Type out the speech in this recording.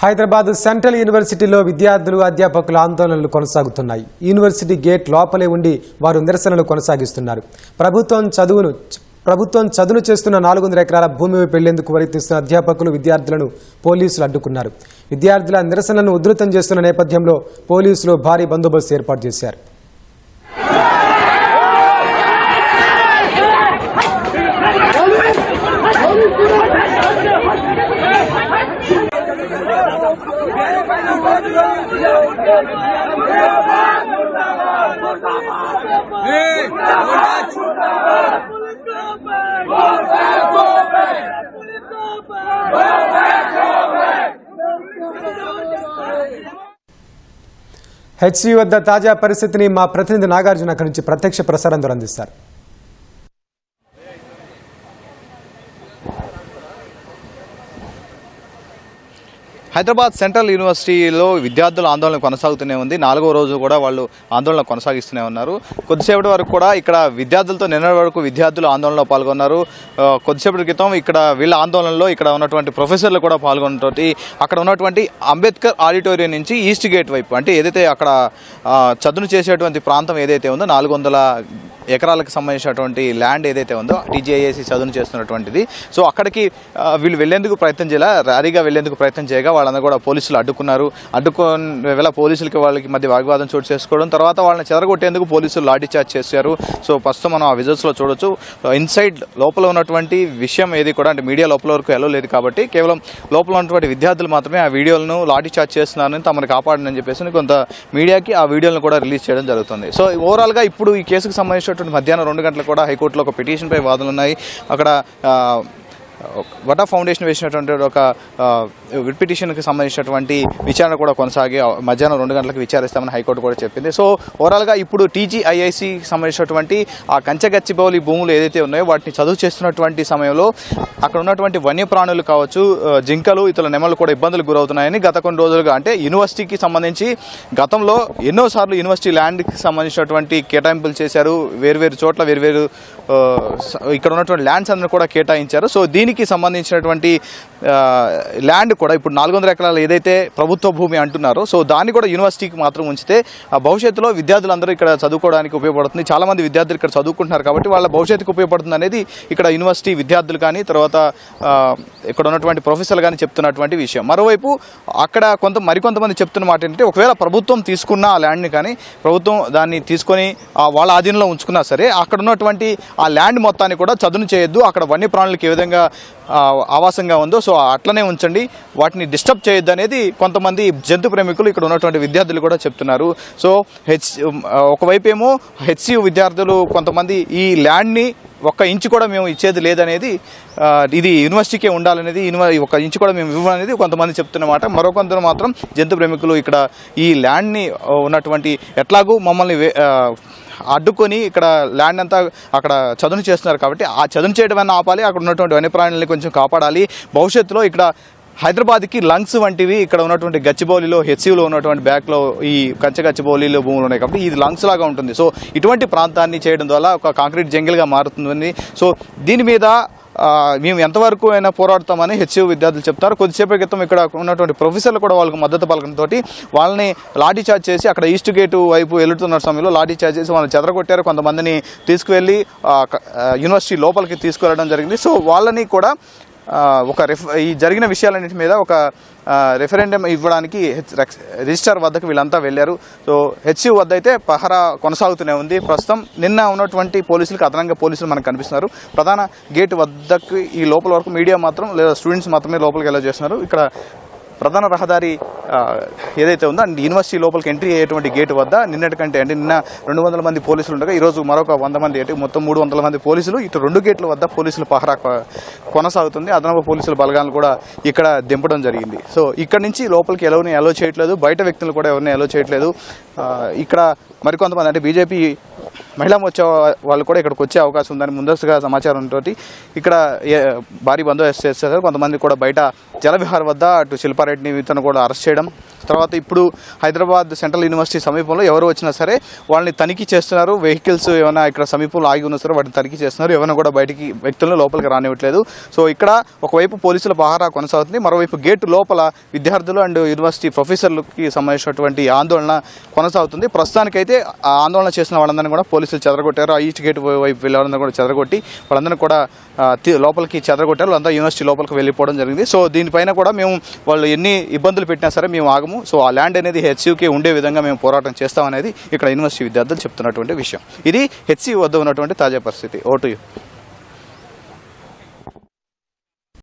Hyderabad central యూనివర్సిటీలో విద్యార్థులు అధ్యాపకుల ఆందోళనలు కొనసాగుతున్నాయి యూనివర్సిటీ గేట్ లోపలే ఉండి వారు నిరసనలు కొనసాగిస్తున్నారు ప్రభుత్వం చదువును ప్రభుత్వం చదును చేస్తున్న నాలుగు వందల ఎకరాల భూమి పెళ్ళేందుకు వెళ్ళేందుకు ప్రయత్నిస్తున్న అధ్యాపకులు విద్యార్థులను పోలీసులు అడ్డుకున్నారు విద్యార్థుల నిరసనలను ఉధృతం చేస్తున్న నేపథ్యంలో పోలీసులు భారీ బందోబస్తు ఏర్పాటు చేశారు హెచ్సి వద్ద తాజా పరిస్థితిని మా ప్రతినిధి నాగార్జున అక్కడి నుంచి ప్రత్యక్ష ప్రసారం ద్వారా అందిస్తారు. హైదరాబాద్ సెంట్రల్ యూనివర్సిటీలో విద్యార్థుల ఆందోళన కొనసాగుతూనే ఉంది. నాలుగో రోజు కూడా వాళ్ళు ఆందోళన కొనసాగిస్తూనే ఉన్నారు. కొద్దిసేపటి వరకు కూడా ఇక్కడ విద్యార్థులతో నిన్న వరకు విద్యార్థులు ఆందోళనలో పాల్గొన్నారు. కొద్దిసేపటి క్రితం ఇక్కడ వీళ్ళ ఆందోళనలో ఇక్కడ ఉన్నటువంటి ప్రొఫెసర్లు కూడా పాల్గొన్నతోటి అక్కడ ఉన్నటువంటి అంబేద్కర్ ఆడిటోరియం నుంచి ఈస్ట్ గేట్ వైపు అంటే ఏదైతే అక్కడ చదును చేసేటువంటి ప్రాంతం ఏదైతే ఉందో నాలుగు వందల ఎకరాలకు సంబంధించినటువంటి ల్యాండ్ ఏదైతే ఉందో టీజీఐఏసీ చదును చేస్తున్నటువంటిది. సో అక్కడికి వీళ్ళు వెళ్ళేందుకు ప్రయత్నం చేయాల? ర్యాలీగా వెళ్ళేందుకు ప్రయత్నం చేయగా వాళ్ళందరూ కూడా పోలీసులు అడ్డుకున్నారు. అడ్డుకుని వేళ పోలీసులకి వాళ్ళకి మధ్య వాగ్వాదం చోటు చేసుకోవడం తర్వాత వాళ్ళని చెదరగొట్టేందుకు పోలీసులు లాఠీ చార్జ్ చేశారు. సో ప్రస్తుతం మనం ఆ విజువల్స్లో చూడొచ్చు. ఇన్సైడ్ లోపల ఉన్నటువంటి విషయం ఏది కూడా అంటే మీడియా లోపల వరకు వెళ్ళలేదు కాబట్టి కేవలం లోపల ఉన్నటువంటి విద్యార్థులు మాత్రమే ఆ వీడియోలను లాఠీ చార్జ్ చేస్తున్నారని తమను కాపాడనని చెప్పేసి కొంత మీడియాకి ఆ వీడియోలను కూడా రిలీజ్ చేయడం జరుగుతుంది. సో ఓవరాల్గా ఇప్పుడు ఈ కేసుకు సంబంధించినటువంటి మధ్యాహ్నం రెండు గంటలకు కూడా హైకోర్టులో ఒక పిటిషన్పై వాదనలు ఉన్నాయి అక్కడ వటా ఫౌండేషన్ వేసినటువంటి ఒక పిటిషన్కి సంబంధించినటువంటి విచారణ కూడా కొనసాగి మధ్యాహ్నం రెండు గంటలకు విచారిస్తామని హైకోర్టు కూడా చెప్పింది. సో ఓవరాల్గా ఇప్పుడు టీజీఐఐసి సంబంధించినటువంటి ఆ కంచగచ్చిబౌలి భూములు ఏదైతే ఉన్నాయో వాటిని చదువు చేస్తున్నటువంటి సమయంలో అక్కడ ఉన్నటువంటి వన్యప్రాణులు కావచ్చు జింకలు ఇతర నెమలు కూడా ఇబ్బందులు గురవుతున్నాయని గత కొన్ని రోజులుగా అంటే యూనివర్సిటీకి సంబంధించి గతంలో ఎన్నోసార్లు యూనివర్సిటీ ల్యాండ్కి సంబంధించినటువంటి కేటాయింపులు చేశారు. వేరువేరు చోట్ల వేరువేరు ఇక్కడ ఉన్నటువంటి ల్యాండ్స్ అందరూ కూడా కేటాయించారు. సో దీనికి సంబంధించినటువంటి ల్యాండ్ కూడా ఇప్పుడు నాలుగు వందల ఎకరాలు ఏదైతే ప్రభుత్వ భూమి అంటున్నారో సో దాన్ని కూడా యూనివర్సిటీకి మాత్రం ఉంచితే ఆ భవిష్యత్తులో విద్యార్థులందరూ ఇక్కడ చదువుకోవడానికి ఉపయోగపడుతుంది. చాలామంది విద్యార్థులు ఇక్కడ చదువుకుంటున్నారు కాబట్టి వాళ్ళ భవిష్యత్తుకు ఉపయోగపడుతుంది అనేది ఇక్కడ యూనివర్సిటీ విద్యార్థులు కానీ తర్వాత ఇక్కడ ఉన్నటువంటి ప్రొఫెసర్లు కానీ చెప్తున్నటువంటి విషయం. మరోవైపు అక్కడ కొంత మరికొంతమంది చెప్తున్న మాట ఏంటంటే ఒకవేళ ప్రభుత్వం తీసుకున్న ఆ ల్యాండ్ని కానీ ప్రభుత్వం దాన్ని తీసుకొని వాళ్ళ ఆధీనంలో ఉంచుకున్నా సరే అక్కడ ఉన్నటువంటి ఆ ల్యాండ్ మొత్తాన్ని కూడా చదును చేయొద్దు. అక్కడ వన్యప్రాణులకు ఏ విధంగా ఆవాసంగా ఉందో సో అట్లనే ఉంచండి. వాటిని డిస్టర్బ్ చేయొద్దు అనేది కొంతమంది జంతు ప్రేమికులు ఇక్కడ ఉన్నటువంటి విద్యార్థులు కూడా చెప్తున్నారు. సో హెచ్ ఒకవైపు ఏమో హెచ్సియు విద్యార్థులు కొంతమంది ఈ ల్యాండ్ని ఒక్క ఇంచు కూడా మేము ఇచ్చేది లేదనేది ఇది యూనివర్సిటీకే ఉండాలనేది యూనివర్ ఒక ఇంచు కూడా మేము ఇవ్వాలనేది కొంతమంది చెప్తున్నమాట మరో కొందరు మాత్రం జంతు ప్రేమికులు ఇక్కడ ఈ ల్యాండ్ని ఉన్నటువంటి ఎట్లాగూ మమ్మల్ని అడ్డుకొని ఇక్కడ ల్యాండ్ అంతా అక్కడ చదును చేస్తున్నారు కాబట్టి ఆ చదును చేయడం ఆపాలి అక్కడ ఉన్నటువంటి వన్యప్రాణుల్ని కొంచెం కాపాడాలి. భవిష్యత్తులో ఇక్కడ హైదరాబాద్కి లంగ్స్ వంటివి ఇక్కడ ఉన్నటువంటి గచ్చిబౌలిలో హెచ్సిలో ఉన్నటువంటి బ్యాక్లో ఈ కంచె గచ్చిబౌలిలో భూములు ఉన్నాయి కాబట్టి ఇది లంగ్స్ లాగా ఉంటుంది. సో ఇటువంటి ప్రాంతాన్ని చేయడం ద్వారా ఒక కాంక్రీట్ జంగిల్గా మారుతుంది సో దీని మీద మేము ఎంతవరకు అయినా పోరాడతామని హెచ్యూ విద్యార్థులు చెప్తారు. కొద్దిసేపటి క్రితం ఇక్కడ ఉన్నటువంటి ప్రొఫెసర్లు కూడా వాళ్ళకి మద్దతు పలకడంతో వాళ్ళని లాఠీ చార్జ్ చేసి అక్కడ ఈస్ట్ గేటు వైపు వెళుతున్న సమయంలో లాఠీ చార్జ్ చేసి వాళ్ళని చెదరగొట్టారు. కొంతమందిని తీసుకువెళ్ళి యూనివర్సిటీ లోపలికి తీసుకువెళ్ళడం జరిగింది. సో వాళ్ళని కూడా ఒక రెఫ్ ఈ జరిగిన విషయాలన్నింటి మీద ఒక రెఫరెండం ఇవ్వడానికి హెచ్ వద్దకు వీళ్ళంతా వెళ్ళారు. సో హెచ్యూ వద్ద అయితే పహరా కొనసాగుతూనే ఉంది. ప్రస్తుతం నిన్న ఉన్నటువంటి పోలీసులకు అదనంగా పోలీసులు మనకు కనిపిస్తున్నారు. ప్రధాన గేట్ వద్దకు ఈ లోపల వరకు మీడియా మాత్రం లేదా స్టూడెంట్స్ మాత్రమే లోపలికి ఎలా చేస్తున్నారు. ఇక్కడ ప్రధాన రహదారి ఏదైతే ఉందో అండ్ యూనివర్సిటీ లోపలికి ఎంట్రీ అయ్యేటువంటి గేట్ వద్ద నిన్నటి కంటే అంటే నిన్న రెండు వందల మంది పోలీసులు ఉండగా ఈరోజు మరొక వంద మంది అంటే మొత్తం మూడు వందల మంది పోలీసులు ఇటు రెండు గేట్ల వద్ద పోలీసులు పహరా కొనసాగుతుంది. అదనపు పోలీసుల బలగాలను కూడా ఇక్కడ దింపడం జరిగింది. సో ఇక్కడ నుంచి లోపలికి ఎవరిని అలో చేయట్లేదు బయట వ్యక్తులు కూడా ఎవరిని అలో చేయట్లేదు. ఇక్కడ మరికొంతమంది అంటే బీజేపీ మహిళా మోర్చా వాళ్ళు కూడా ఇక్కడికి వచ్చే అవకాశం ఉందని ముందస్తుగా సమాచారంతో ఇక్కడ ఏ- భారీ బందోబస్తు చేస్తారు. కొంతమంది కూడా బయట జలవిహార్ వద్ద అటు శిల్పారెడ్డిని ఇతను కూడా అరెస్ట్ చేయడం. తర్వాత ఇప్పుడు హైదరాబాద్ సెంట్రల్ యూనివర్సిటీ సమీపంలో ఎవరు వచ్చినా సరే వాళ్ళని తనిఖీ చేస్తున్నారు. వెహికల్స్ ఏమైనా ఇక్కడ సమీపంలో ఆగి ఉన్నా సరే వాటిని తనిఖీ చేస్తున్నారు. ఎవరైనా కూడా బయటికి వ్యక్తులను లోపలికి రానివ్వట్లేదు. సో ఇక్కడ ఒకవైపు పోలీసుల పహారా కొనసాగుతుంది. మరోవైపు గేటు లోపల విద్యార్థులు అండ్ యూనివర్సిటీ ప్రొఫెసర్లకి సంబంధించినటువంటి ఆందోళన కొనసాగుతుంది. ప్రస్తుతానికైతే ఆందోళన చేసిన వాళ్ళందరినీ కూడా పోలీసులు చెదరగొట్టారు. ఆ ఈస్ట్ గేట్ వైపు వెళ్ళారని కూడా చెదరగొట్టి వాళ్ళందరినీ కూడా లోపలికి చెదరగొట్టారు. వాళ్ళంతా యూనివర్సిటీ లోపలికి వెళ్ళిపోవడం జరిగింది. సో దీనిపైన కూడా మేము వాళ్ళు ఎన్ని ఇబ్బందులు పెట్టినా సరే మేము ఆగము. సో ఆ ల్యాండ్ అనేది హెచ్సియూకి ఉండే విధంగా మేము పోరాటం చేస్తామనేది ఇక్కడ యూనివర్సిటీ విద్యార్థులు చెప్తున్నటువంటి విషయం. ఇది హెచ్సి వద్ద ఉన్నటువంటి తాజా పరిస్థితి. ఓటు